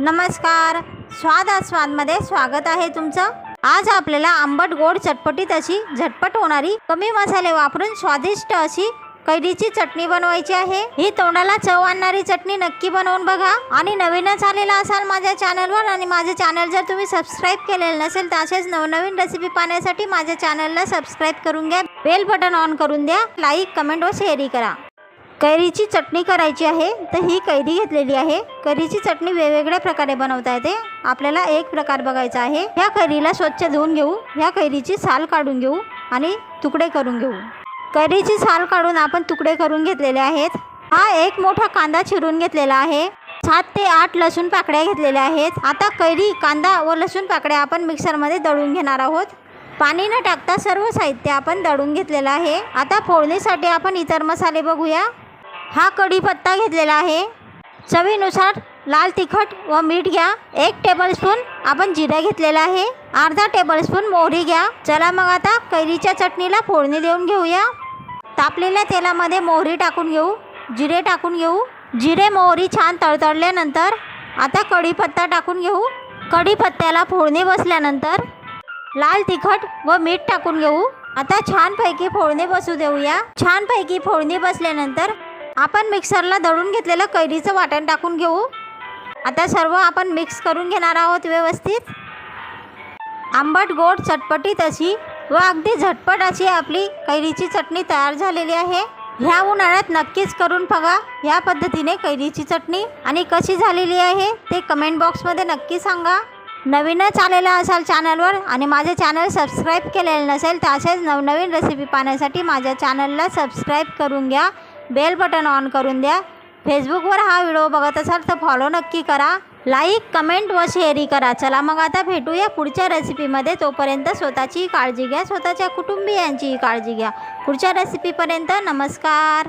नमस्कार. स्वाद आस्वादमध्ये स्वागत आहे तुमचं. आज आपल्याला आंबट गोड चटपटीत अशी झटपट होणारी कमी मसाले वापरून स्वादिष्ट अशी कैरीची चटणी बनवायची आहे. ही तोंडाला चव आणणारी चटणी नक्की बनवून बघा. आणि नवीनच आलेला असाल माझ्या चॅनलवर आणि माझे चॅनल जर तुम्ही सबस्क्राईब केलेलं नसेल तर असेच नवनवीन रेसिपी पाहण्यासाठी माझ्या चॅनलला सबस्क्राईब करून घ्या. बेल बटन ऑन करून द्या. लाईक कमेंट व शेअरही करा. कैरीची चटणी करायची आहे तर ही कैरी घेतलेली आहे. कैरीची चटणी वेगवेगळ्या प्रकारे बनवता येते. आपल्याला एक प्रकार बघायचा आहे. ह्या कैरीला स्वच्छ धुवून घेऊ. ह्या कैरीची साल काढून घेऊ आणि तुकडे करून घेऊ. कैरीची साल काढून आपण तुकडे करून घेतलेले आहेत. हा एक मोठा कांदा चिरून घेतलेला आहे. सात ते आठ लसूण पाकड्या घेतलेल्या आहेत. आता कैरी कांदा व लसूण पाकड्या आपण मिक्सरमध्ये दळून घेणार आहोत. पाणी न टाकता सर्व साहित्य आपण दळून घेतलेलं आहे. आता फोडणीसाठी आपण इतर मसाले बघूया. हा कढीपत्ता घेतलेला आहे. चवीनुसार लाल तिखट व मीठ घ्या. एक टेबलस्पून आपण जिरा घेतलेला आहे. अर्धा टेबलस्पून मोहरी घ्या. चला मग आता कैरीच्या चटणीला फोडणी देऊन घेऊया. तापलेल्या तेलामध्ये मोहरी टाकून घेऊ. जिरे टाकून घेऊ. जिरे मोहरी छान तळतळल्यानंतर आता कढीपत्ता टाकून घेऊ. कढीपत्त्याला फोडणी बसल्यानंतर लाल तिखट व मीठ टाकून घेऊ. आता छानपैकी फोडणी बसू देऊया. छानपैकी फोडणी बसल्यानंतर आपण मिक्सरला दळून घेतलेलं कैरीचं वाटण टाकून घेऊ. आता सर्व आपण मिक्स करून घेणार आहोत व्यवस्थित. आंबट गोड चटपटीत अशी व अगदी झटपट अशी आपली कैरीची चटणी तयार झालेली आहे. ह्या उन्हाळ्यात नक्कीच करून बघा या पद्धतीने कैरीची चटणी आणि कशी झालेली आहे ते कमेंट बॉक्समध्ये नक्की सांगा. नवीनच आलेला असाल चॅनलवर आणि माझे चॅनल सबस्क्राईब केलेलं नसेल तर असेच नवनवीन रेसिपी पाहण्यासाठी माझ्या चॅनलला सबस्क्राईब करून घ्या. बेल बटन ऑन करून द्या. फेसबुकवर हा व्हिडिओ बघत असाल तर फॉलो नक्की करा. लाईक कमेंट व शेअरही करा. चला मग आता भेटूया पुढच्या रेसिपीमध्ये तोपर्यंत स्वतःची काळजी घ्या. स्वतःच्या कुटुंबियांचीही काळजी घ्या. पुढच्या रेसिपीपर्यंत नमस्कार.